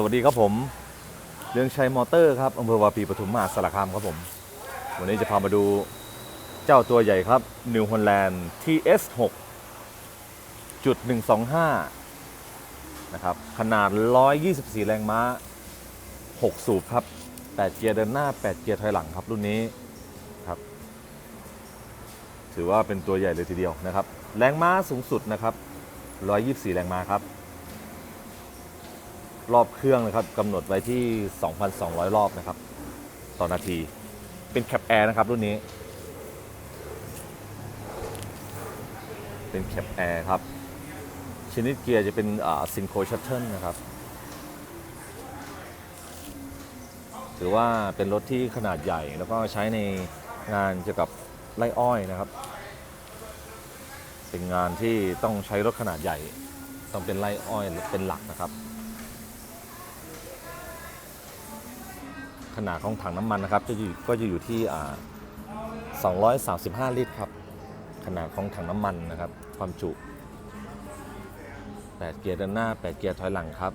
สวัสดีครับผมเรืองชัยมอเตอร์ครับอำเภอวาปีปทุมมาสารคามครับผม วันนี้จะพามาดูเจ้าตัวใหญ่ครับ New Holland TS6 จุด125 นะครับ ขนาด 124 แรงม้า 6 สูบครับ 8 เกียร์เดินหน้า 8 เกียร์ถอยหลังครับรุ่นนี้ครับ ถือว่าเป็นตัวใหญ่เลยทีเดียวนะครับ แรงม้าสูงสุดนะครับ 124 แรงม้าครับ รอบเครื่องนะครับกำหนดไว้ที่ 2,200 รอบนะครับ ต่อนาที เป็นแคปแอร์นะครับรุ่นนี้ เป็นแคปแอร์ครับ ชนิดเกียร์จะเป็นซินโคชัตเทิลนะครับ ถือว่าเป็นรถที่ขนาดใหญ่แล้วก็ใช้ในงานเกี่ยวกับไร่อ้อยนะครับเป็นงานที่ต้องใช้รถขนาดใหญ่ ต้องเป็นไร่อ้อยเป็นหลักนะครับ ขนาดของถังน้ำมันนะครับจะอยู่ก็จะอยู่ที่235 ลิตรครับ ขนาดของถังน้ำมันนะครับ ความจุ 8 เกียร์ด้านหน้า 8 เกียร์ถอยหลังครับ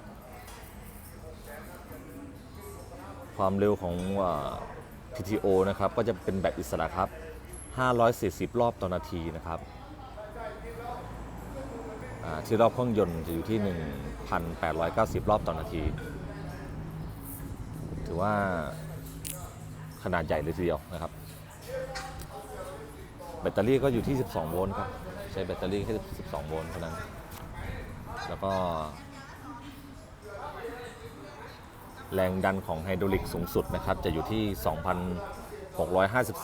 ความเร็วของอ PTO นะครับ ก็จะเป็นแบบอิสระครับ 540 รอบต่อนาทีนะครับที่รอบเครื่องยนต์จะอยู่ที่ 1,890 รอบต่อนาที ถือว่า ขนาดใหญ่เลยทีเดียวนะครับ แบตเตอรี่ก็อยู่ที่ 12 โวลต์ครับ ใช้แบตเตอรี่แค่ 12 โวลต์เท่านั้น แล้วก็ แรงดันของไฮดรอลิกสูงสุดนะครับ จะอยู่ที่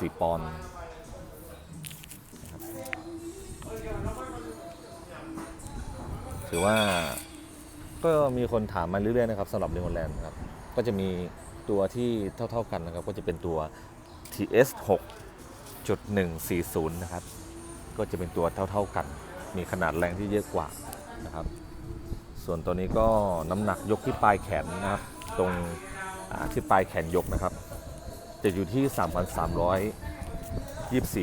2,654 ปอนด์ถือว่าก็มีคนถามมาเรื่อยๆนะครับสำหรับเร o แลนด์ครับ ก็จะมี ตัวที่เท่าๆกันนะครับก็จะเป็นตัว TS 6.140 นะครับ ก็จะเป็นตัวเท่าๆกัน มีขนาดแรงที่เยอะกว่านะครับ ส่วนตัวนี้ก็น้ำหนักยกที่ปลายแขนนะครับ ตรงที่ปลายแขนยกนะครับ จะอยู่ที่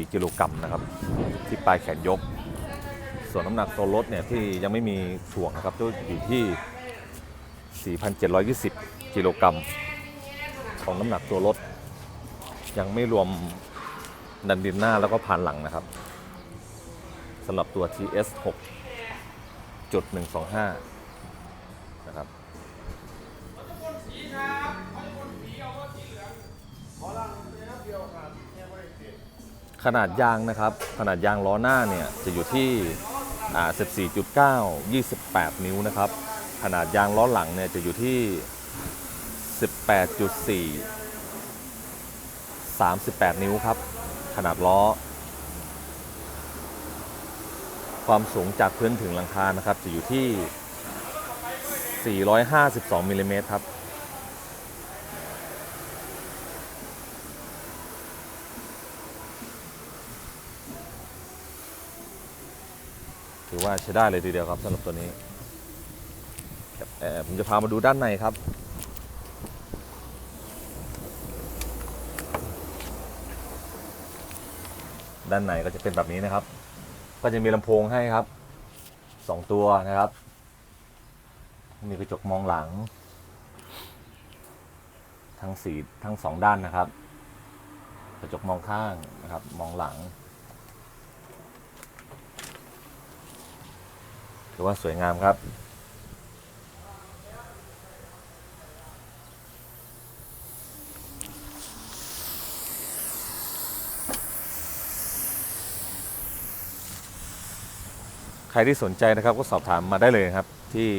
3,324 กิโลกรัมนะครับ ที่ปลายแขนยก ส่วนน้ำหนักตัวรถเนี่ยที่ยังไม่มีถ่วงนะครับจะอยู่ที่ 4,720 กิโลกรัม ของน้ำหนักตัวรถ ยังไม่รวมดันดินหน้าแล้วก็ผ่านหลังนะครับสำหรับตัว TS 6.125 นะครับขนาดยางนะครับ ขนาดยางล้อหน้าเนี่ยจะอยู่ที่14.9 28 นิ้วนะครับ ขนาดยางล้อหลังเนี่ยจะอยู่ที่ 18.4 38 นิ้วครับ ขนาดล้อ ความสูงจากพื้นถึงหลังคานะครับ จะอยู่ที่ 452มิลลิเมตรครับ ถือว่าใช้ได้เลยทีเดียวครับสำหรับตัวนี้ผมจะพามาดูด้านในครับ ด้านในก็จะเป็นแบบนี้นะครับ ก็จะมีลำโพงให้ครับสองตัวนะครับ มีกระจกมองหลัง ทั้งสีทั้งสองด้านนะครับ กระจกมองข้างนะครับ มองหลังถือว่าสวยงามครับ รที่สนใจนะครับก็สอบถามมาได้เลยครับ ที่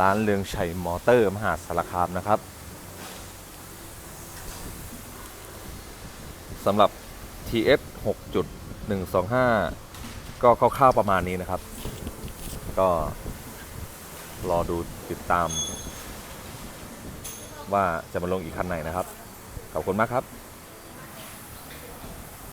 ร้านเรืองชัยมอเตอร์มหาสารคามนะครับสำหรับ TS 6.125 ก็คร่าวๆประมาณนี้นะครับ ก็รอดูติดตาม ว่าจะมาลงอีกคันไหนนะครับ ขอบคุณมากครับ